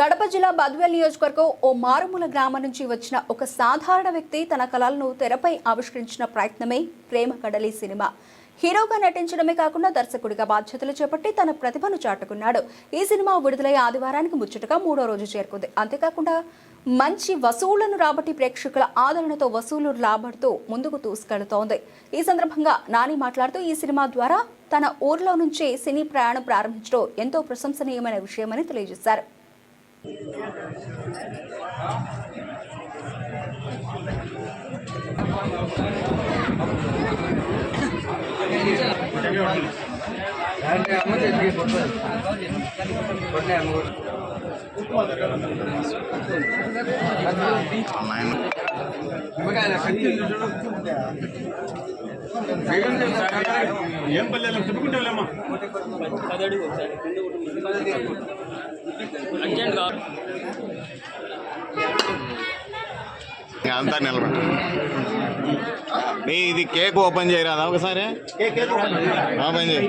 కడప జిల్లా బద్వేల్ నియోజకవర్గం ఓ మారుమూల గ్రామం నుంచి వచ్చిన ఒక సాధారణ వ్యక్తి తన కళలను తెరపై ఆవిష్కరించిన ప్రయత్నమే ప్రేమ కడలి సినిమా. హీరోగా నటించడమే కాకుండా దర్శకుడిగా బాధ్యతలు చేపట్టి తన ప్రతిభను చాటుకున్నాడు. ఈ సినిమా విడుదలై ఆదివారానికి ముచ్చటగా మూడో రోజు చేరుకుంది. అంతేకాకుండా మంచి వసూళ్ళను రాబట్టి ప్రేక్షకుల ఆదరణతో వసూలు రాబడుతూ ముందుకు దూసుకెళ్తోంది. ఈ సందర్భంగా నాని మాట్లాడుతూ ఈ సినిమా ద్వారా తన ఊర్లో నుంచే సినీ ప్రయాణం ప్రారంభించడం ఎంతో ప్రశంసనీయమైన విషయమని తెలియజేశారు. Thank you. ఏం పల్లెలు చెప్పుకుంటావులేమ్మా ఇంకా అంతా నిలబెట్టు. నీ ఇది కేక్ ఓపెన్ చేయరాదా ఒకసారి? ఓపెన్ చేయి.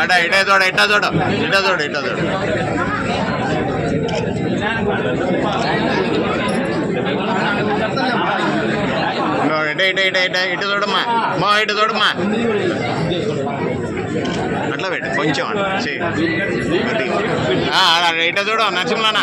అట ఇటే చూడ ఇట్టా చూడ ఇటా చూడ ఇటా చూడ. ఇట ఇట ఇట ఇట ఇటు చూడమ్మా. మా ఇటు చూడమ్మా. అట్లా పెట్టు కొంచెం అట్లా ఇట చూడు నరసింహనా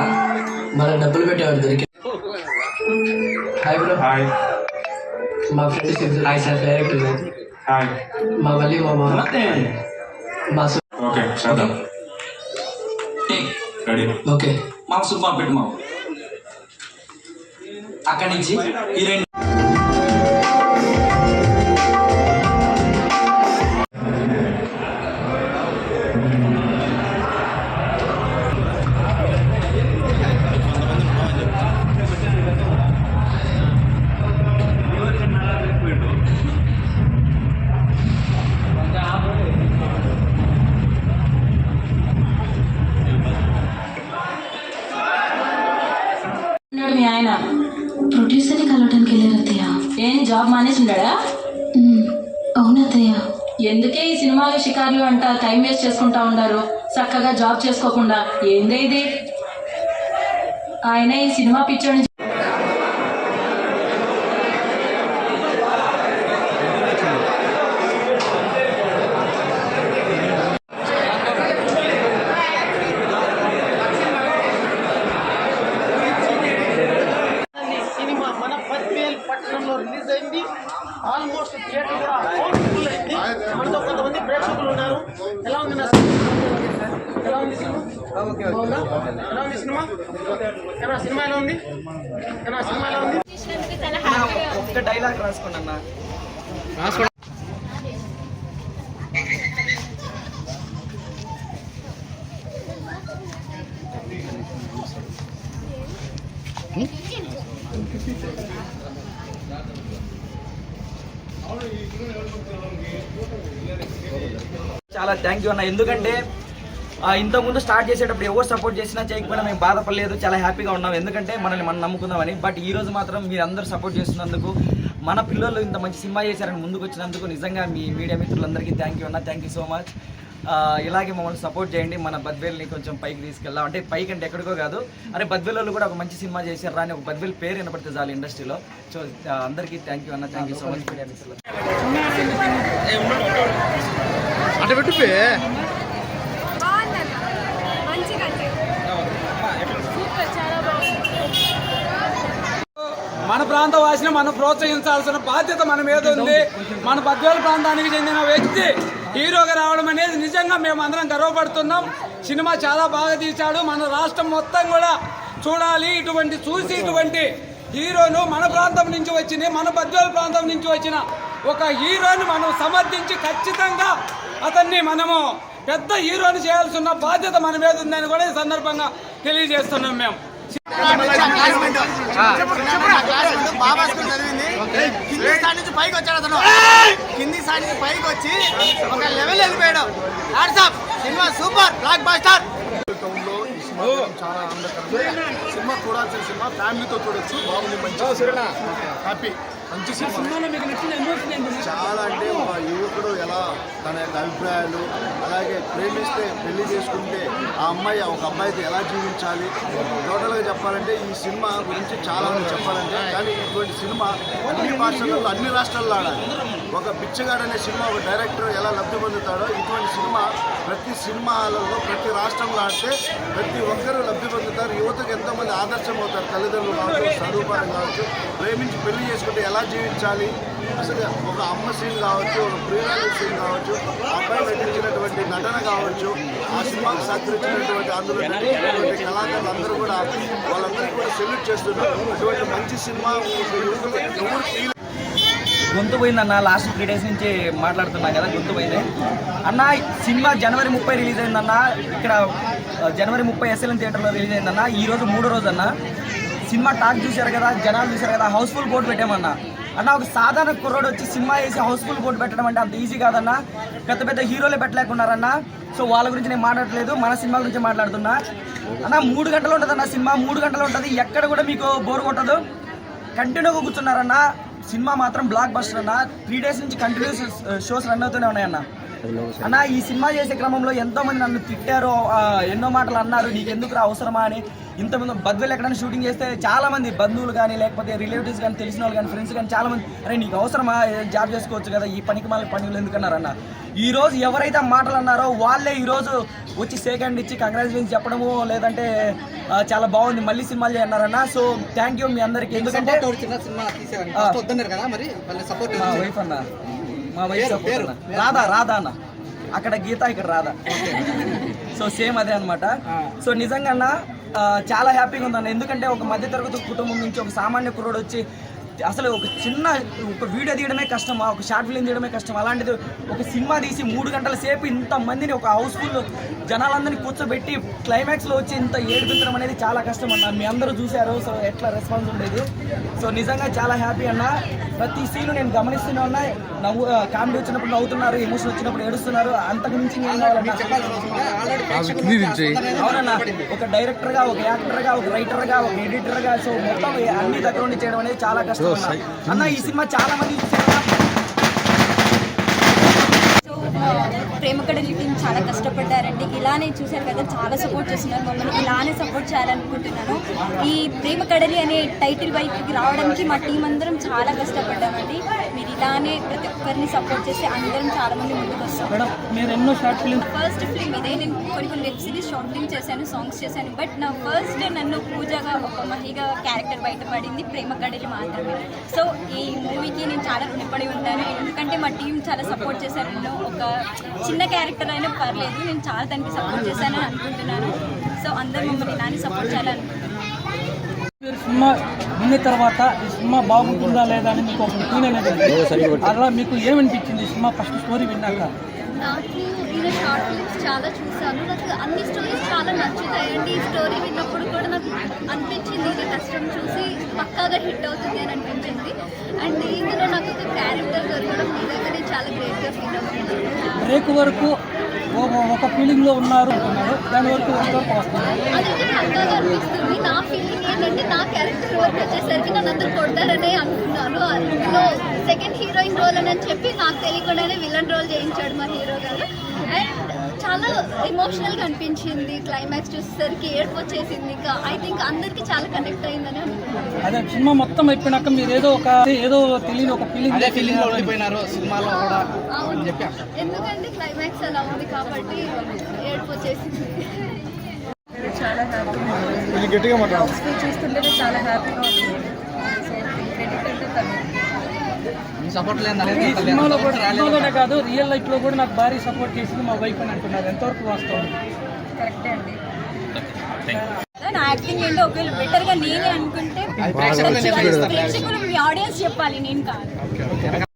ఏంట్రా మన డబ్బులు పెట్టేవాడు దొరికి. హాయ్ బ్రో హాయ్ మా ఫ్రెండ్స్ ఇద్దరు హాయ్ సార్ డైరెక్టర్ హాయ్ మా వల్లి మామ మా సు- ఓకే శ్రద్ధ. రెడీ ఓకే మాకు సుబ్బా పెట్టు మాకు. అక్కడి నుంచి ఈ రెండు ఆయన ప్రొడ్యూసర్ని కలవడానికి వెళ్ళారు అత్తయ్య. ఏం జాబ్ మానేసి ఉన్నాడా ఉమ్, అవును అత్తయ్య. ఎందుకే ఈ సినిమాలు షికార్లు అంట టైం వేస్ట్ చేసుకుంటా ఉన్నారు చక్కగా జాబ్ చేసుకోకుండా. ఏందే ఇది? ఆయన ఈ సినిమా పిచ్చోని సినిమా మన పద్వేల్ పట్టణంలో రిలీజ్ అయింది ఆల్మోస్ట్ థియేటర్ కూడా హౌస్ఫుల్ అయింది మనతో కొంతమంది ప్రేక్షకులు చాలా థ్యాంక్ యూ అన్న. ఎందుకంటే ఇంతకుముందు స్టార్ట్ చేసేటప్పుడు ఎవరు సపోర్ట్ చేసినా చేయకపోయినా మేము బాధపడలేదు చాలా హ్యాపీగా ఉన్నాం. ఎందుకంటే మనల్ని మనం నమ్ముకుందామని. బట్ ఈ రోజు మాత్రం మీరు అందరూ సపోర్ట్ చేస్తున్నందుకు మన పిల్లలు ఇంత మంచి సినిమా చేశారని ముందుకు వచ్చినందుకు నిజంగా మీ మీడియా మిత్రులందరికీ థ్యాంక్ యూ అన్న. థ్యాంక్ యూ సో మచ్ ఇలాగే మమ్మల్ని సపోర్ట్ చేయండి. మన బద్వేల్ని కొంచెం పైకి తీసుకెళ్దాం. అంటే పైకి అంటే ఎక్కడికో కాదు. అరే బద్వేల్ కూడా ఒక మంచి సినిమా చేశారు రాని ఒక బద్వేల్ పేరు వినపడితే చాలు ఇండస్ట్రీలో. సో అందరికీ థ్యాంక్ యూ అన్న. Thank you so much media మిత్రులు మన ప్రాంత వాసిని మనం ప్రోత్సహించాల్సిన బాధ్యత మన మీద ఉంది. మన బద్వేలు ప్రాంతానికి చెందిన వ్యక్తి హీరోగా రావడం అనేది నిజంగా మేము అందరం గర్వపడుతున్నాం. సినిమా చాలా బాగా తీశాడు. మన రాష్ట్రం మొత్తం కూడా చూడాలి. ఇటువంటి చూసి ఇటువంటి హీరోను మన ప్రాంతం నుంచి వచ్చింది. మన బద్వేలు ప్రాంతం నుంచి వచ్చిన ఒక హీరోని మనం సమర్థించి ఖచ్చితంగా అతన్ని మనము పెద్ద హీరోని చేయాల్సిన బాధ్యత మన మీద ఉందని కూడా ఈ సందర్భంగా తెలియజేస్తున్నాం మేము. కింది స్థాయి నుంచి పైకి వచ్చాడు అతను. కింది స్థాయి నుంచి పైకి వచ్చి ఒక లెవెల్ వెళ్ళిపోయాడు cinema super blockbuster cinema చూడాల్సిన సినిమా ఫ్యామిలీతో చూడొచ్చు బాగుంది మంచి హ్యాపీ మంచి సినిమా. చాలా అంటే ఒక యువకుడు ఎలా తన యొక్క అభిప్రాయాలు అలాగే ప్రేమిస్తే పెళ్ళి చేసుకుంటే ఆ అమ్మాయి ఒక అబ్బాయితో ఎలా జీవించాలి? టోటల్గా చెప్పాలంటే ఈ సినిమా గురించి చాలా మంది చెప్పాలంటే కానీ ఇటువంటి సినిమా అన్ని భాషలలో అన్ని రాష్ట్రాల్లో ఆడాలి. ఒక బిచ్చగాడు అనే సినిమా ఒక డైరెక్టర్ ఎలా లబ్ధి పొందుతాడో ఇటువంటి సినిమా ప్రతి సినిమాలలో ప్రతి రాష్ట్రంలో ఆడితే ప్రతి ఒక్కరూ లబ్ధి పొందుతారు. యువతకు ఎంతోమంది ఆదర్శం అవుతారు తల్లిదండ్రులు కావచ్చు చదువుపరం కావచ్చు ప్రేమించి పెళ్ళి చేసుకుంటే ఎలా జీవించాలి? అసలు ఒక అమ్మ సీన్ కావచ్చు ఒక ప్రియురాలి సీన్ కావచ్చు అబ్బాయి నటించినటువంటి నటన కావచ్చు ఆ సినిమాకు సహకరించినటువంటి అందులో నటించినటువంటి కళాకారులు అందరూ కూడా వాళ్ళందరికీ కూడా సెల్యూట్ చేస్తున్నారు. అటువంటి మంచి సినిమా యువకులు ఎవరు గొంతు పోయిందన్న లాస్ట్ త్రీ డేస్ నుంచి మాట్లాడుతున్నా కదా గొంతు పోయింది. అన్న సినిమా జనవరి ముప్పై రిలీజ్ అయిందన్న ఇక్కడ జనవరి ముప్పై ఎస్ఎల్ఎన్ థియేటర్లో రిలీజ్ అయిందన్న ఈ రోజు మూడో రోజు అన్న. సినిమా టాక్ చూశారు కదా జనాలు చూశారు కదా హౌస్ఫుల్ కోట్ పెట్టామన్నా. అన్న ఒక సాధారణ కుర్రోడు వచ్చి సినిమా వేసి హౌస్ఫుల్ బోర్డు పెట్టడం అంటే అంత ఈజీ కాదన్న. పెద్ద పెద్ద హీరోలే పెట్టలేకున్నారన్న. సో వాళ్ళ గురించి నేను మాట్లాడట్లేదు మన సినిమా గురించి మాట్లాడుతున్నా. అన్న మూడు గంటలు ఉంటుంది అన్న సినిమా మూడు గంటలు ఉంటుంది. ఎక్కడ కూడా మీకు బోర్ కొట్టదు. కంటిన్యూగా కూర్చున్నారన్న. సినిమా మాత్రం బ్లాక్ బస్టర్ అన్న. త్రీ డేస్ నుంచి కంటిన్యూస్ షోస్ రన్ అవుతూనే ఉన్నాయన్న అన్న. ఈ సినిమా చేసే క్రమంలో ఎంతో మంది నన్ను తిట్టారు ఎన్నో మాటలు అన్నారు. నీకు ఎందుకు రా అవసరమా అని ఇంతమంది బద్వేలు ఎక్కడైనా షూటింగ్ చేస్తే చాలా మంది బంధువులు కానీ లేకపోతే రిలేటివ్స్ కానీ తెలిసిన వాళ్ళు కానీ ఫ్రెండ్స్ కానీ చాలా మంది అరే నీకు అవసరమా? జాబ్ చేసుకోవచ్చు కదా ఈ పనికి మళ్ళీ పనులు ఎందుకన్నారన్న ఈ రోజు ఎవరైతే మాటలు అన్నారో వాళ్ళే ఈరోజు వచ్చి సెకండ్ ఇచ్చి కంగ్రాచులేషన్స్ చెప్పడము లేదంటే చాలా బాగుంది. మళ్ళీ సినిమాలు చేయన్నారన్న సో థ్యాంక్ యూ మీ అందరికి. ఎందుకంటే వైఫ్ అన్న. మా వైఫ్. రాధా రాధా అన్న. అక్కడ గీత ఇక్కడ రాధా. సో సేమ్ అదే అన్నమాట. సో నిజంగా చాలా హ్యాపీగా ఉందన్న. ఎందుకంటే ఒక మధ్యతరగతి కుటుంబం నుంచి ఒక సామాన్య కుర్రోడు వచ్చి అసలు ఒక చిన్న ఒక వీడియో తీయడమే కష్టం ఒక షార్ట్ ఫిల్మ్ తీయడమే కష్టం. అలాంటిది ఒక సినిమా తీసి మూడు గంటల సేపు ఇంత మందిని ఒక హౌస్ఫుల్ జనాలందరినీ కూర్చోబెట్టి క్లైమాక్స్లో వచ్చి ఇంత ఏడిపించడం అనేది చాలా కష్టం అన్న. మీ అందరూ చూశారు సో ఎట్లా రెస్పాన్స్ ఉండేది. సో నిజంగా చాలా హ్యాపీ అన్న. ప్రతి సీన్ నేను గమనిస్తూనే ఉన్నా. నవ్వు కామెడీ వచ్చినప్పుడు నవ్వుతున్నారు ఎమోషన్ వచ్చినప్పుడు ఏడుస్తున్నారు. అంతకు మించి అవునన్నా ఒక డైరెక్టర్గా ఒక యాక్టర్గా ఒక రైటర్గా ఒక ఎడిటర్గా సో మొత్తం అన్ని దగ్గర ఉండి చేయడం అనేది చాలా కష్టం. అన్న. ఈ సినిమా చాలా మంది చూశారు. సో ప్రేమ కడలి టీం చాలా కష్టపడ్డారండి ఇలానే చూశారు కదా చాలా సపోర్ట్ చేస్తున్నారు మమ్మల్ని ఇలానే సపోర్ట్ చేయాలనుకుంటున్నాను ఈ ప్రేమ కడలి అనే టైటిల్ వైపుకి రావడానికి మా టీం అందరం చాలా కష్టపడ్డామండి ఇలానే ప్రతి ఒక్కరిని సపోర్ట్ చేసి అందరం చాలా మంది ముందుకు వస్తాం. మేడం మీరు ఎన్నో షార్ట్ ఫిల్మ్ ఫస్ట్ ఫిల్మ్ ఇదే. నేను కొన్ని కొన్ని వెబ్ సిరీస్ షార్ట్ ఫిల్మ్ చేశాను సాంగ్స్ చేశాను. బట్ నా ఫస్ట్ నన్ను పూజగా ఒక మహిగా క్యారెక్టర్ బయటపడింది ప్రేమ కడలి మాత్రమే. సో ఈ మూవీకి నేను చాలా రుణపడి ఉంటాను. ఎందుకంటే మా టీం చాలా సపోర్ట్ చేశారు. నేను ఒక చిన్న క్యారెక్టర్ అయినా పర్లేదు. నేను చాలా దానికి సపోర్ట్ చేశానని అనుకుంటున్నాను. సో అందరూ మమ్మల్ని ఇలానే సపోర్ట్ చేయాలనుకుంటున్నాను మీరు సినిమా విన్న తర్వాత ఈ సినిమా బాగుంటుందా లేదా అని మీకు ఒక ఒపీనియన్ అనేది అలా మీకు ఏమనిపించింది సినిమా ఫస్ట్ స్టోరీ విన్నాక? నాకు నేను షార్ట్ ఫిల్మ్స్ చాలా చూసాను నాకు అన్ని స్టోరీస్ చాలా నచ్చుతాయి అండి ఈ స్టోరీ విన్నప్పుడు కూడా నాకు అనిపించింది ఇది కష్టం చూసి పక్కాగా హిట్ అవుతుంది అని అనిపించింది. అండ్ ఇందులో నాకు ఒక క్యారెక్టర్ దొరకడం నిజంగా నేను చాలా గ్రేట్గా ఫీల్ అవుతుంది బ్రేక్ వరకు ఒక ఫీలింగ్లో ఉన్నారు. అంటున్నారు దాని వరకు అనిపిస్తుంది నా ఫీలింగ్ ఏంటంటే నా క్యారెక్టర్ వరకు వచ్చేసరికి నన్ను అందరూ కొడతారనే అనుకున్నాను అందులో సెకండ్ హీరోయిన్ రోల్ అని చెప్పి నాకు తెలియకుండానే విలన్ రోల్ చేయించాడు మా హీరో అండ్ చాలా ఎమోషనల్గా అనిపించింది క్లైమాక్స్ చూసేసరికి ఏడుపు వచ్చేసింది ఇంకా. ఐ థింక్ అందరికీ చాలా కనెక్ట్ అయిందని అనుకుంటున్నాను. అదే సినిమా మొత్తం అయిపోయినాక మీరు ఏదో ఒక ఏదో తెలియని ఒక ఫీలింగ్ ఫీలింగ్ అవును. ఎందుకంటే క్లైమాక్స్ అలా ఉంది కాబట్టి ఏడుపు వచ్చేసింది చాలా హ్యాపీ గట్టిగా చూస్తుంటేనే చాలా హ్యాపీగా ఉంది. సినిమాలో కూడా సినిమాలోనే కాదు రియల్ లైఫ్లో కూడా నాకు భారీ సపోర్ట్ చేసింది మా వైఫ్ అని అంటున్నారు. ఎంతవరకు వాస్తవం? కరెక్టే అండి. నా యాక్టింగ్ ఏంటో ఒకవేళ బెటర్గా నేనే అనుకుంటే ప్రేక్షకులు మీ ఆడియన్స్ చెప్పాలి నేను కాదు.